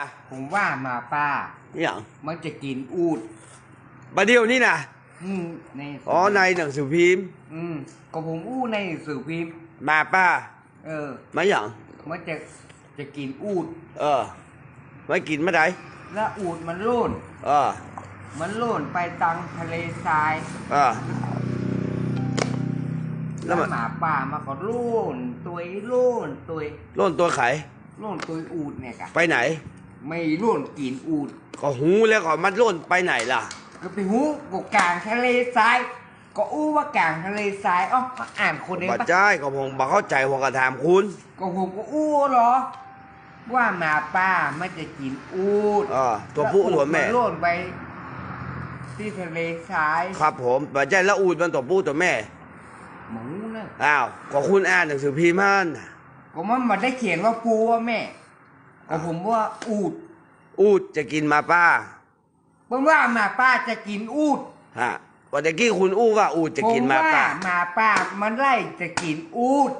อะผมว่าหมาป้านี่อย่างมันจะกินอูดประเดี๋ยวนี่นะอืมในอ๋อในหนังสือพิมพ์ อืมก็ผมอู้ในหนังสือพิมพ์ มาป้า เออไม่อย่างมันจะจะกินอูด เออไม่กินไม่ได้แล้วอูดมันโล่นเออ มันโล่นไปตังทะเลทรายเออ แล้แล้ววมัน หมาป่ามันก็โล่นตัวโล่นตัวโล่นตัวไขโล่นตัวอูดเนี่ยกะไปไหน ไม่โล่นกินอูดก็หูแล้วก็มันโล่นไปไหนล่ะ ก็ไปหูก็กลางทะเลทราย ก็อู้ว่ากลางทะเลทรายอ๋ออ่านคนเองบัดปะใจายก็ผมบอกเข้าใจผมก็ถามคุณก็ผมก็อู้เหรอ ว่าหมาป่ามันจะกินอูดเออตัวผู้ตัวแม่นโล่นไปที่ทะเลทรายครับผมบัดใจายแล้วอูดมันตัวผู้ตัวแม่ หมูนะอ้าวก็คุณอ่านหนังสือพิมพ์มันก็มันมาได้เขียนว่าปูว่าแม่ ก็ผมว่าอูดอูดจะกินมาป้าผมว่าหมาป้าจะกินอูดฮะวันตะกี้คุณอู้ว่าอูดจะกินมาป้าผมว่าหมาป้ามันไล่จะกินอูด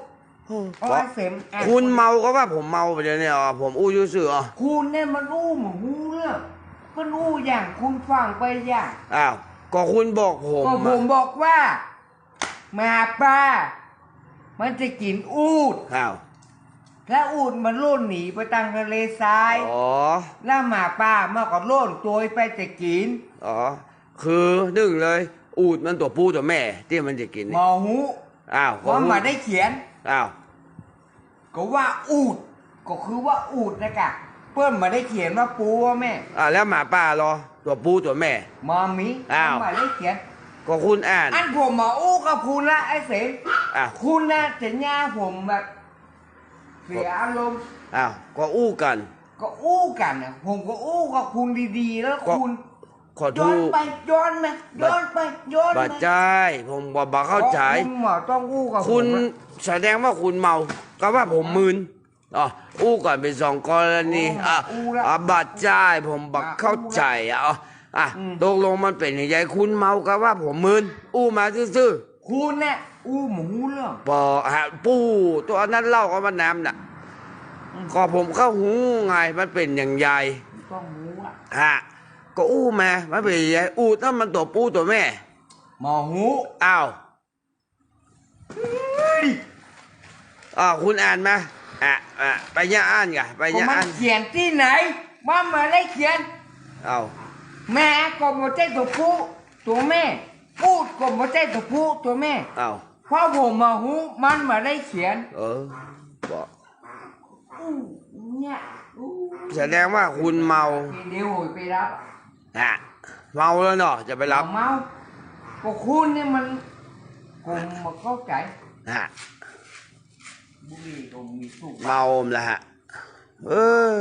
เพราะว่าเสมอะคุณเมาก็ว่าผมเมาไปเดี๋ยวนี้อ๋อผมอู้อยูซื่ออ๋อคุณเนี่ยมันอู้หมูเรื่องมันอู้อย่างคุณฟังไปอย่างอ้าวก็คุณบอกผมก็ผมบอกว่าหมาป้า มันจะกินอูดอ้าว แล้วอูดมันโล่นหนีไปทางทะเลทราย อ๋อ แล้วหมาป้ามันก็โล่นตัวไปจะกิน อ๋อ คือหนึ่งเลย อูดมันตัวผู้ตัวแม่ที่มันจะกินหมนี่อหูอ้าวว่ามาได้เขียน อ้าว ก็ว่าอูด ก็คือว่าอูดนะกะ เปิ้ลมาได้เขียนว่าปูว่าแม่อ่าแล้วหมาป่ารอตัวผู้ตัวแม่มอมีอ้าว มาได้เขียน ก็คุณอ่าน อันผมมาอู้กับคุณละไอ้เสนอ้าวคุณนะจะย่าผมแบบ เสียอารมณ์อ้าวก็อู้กัน ก็อู้กันนะผมก็อู้กับคุณดีๆ แล้วก็ คุณขอย้โทอนษ ไปย้อนมาย้อนไปย้อนบัมาดใจายผมบอกบอกเข้าใจ พระคุณหมอต้องอู้กับผมคุณนะแสดงว่าคุณเมา ก็ว่าผมมึนอ๋ออู้ก่อนเป็นสองกรณีอะอะบัดใจายผมบักเข้าใจอะอ๋ออะตกลงมันเป็นอย่างไรคุณเมาก็ว่าผมมึนอู้มาซื่อ คุณเนี่ยอู้หมูเรื่องๆปอฮะปู้ตัวนั้นเล่าก็มาน้ำน่ะก็ผมเข้าหูไงมันเป็นอย่างไรต้องหมูอะฮะก็อู้มามันเป็นอย่างไรอู้ถ้ามันตัวปูตัวแม่หมอหูอ้าวอ่าวคุณอ่านมาอะอะไปย่าอ่านกะไปก็ย่ามันอ่านเขียนที่ไหนว่ามาได้เขียนอ้าวแม่ก็ไม่ใช่ตัวผู้ตัวแม่ พูดก็ไม่ใช่ตัวผู้ตัวแม่อ้าวเพราะผมมาหูมันมาได้เขียนเออบอกอู้เนี่ยอู้แสดงว่าคุณเมาเดี๋ยวโหยไปรับฮะเมาแล้วเนาะจะไปรับเมาก็คุณเนี่ยมันผมมาเข้าใจฮะบุหรี่ก็มีสุกเมาแล้วฮะเออ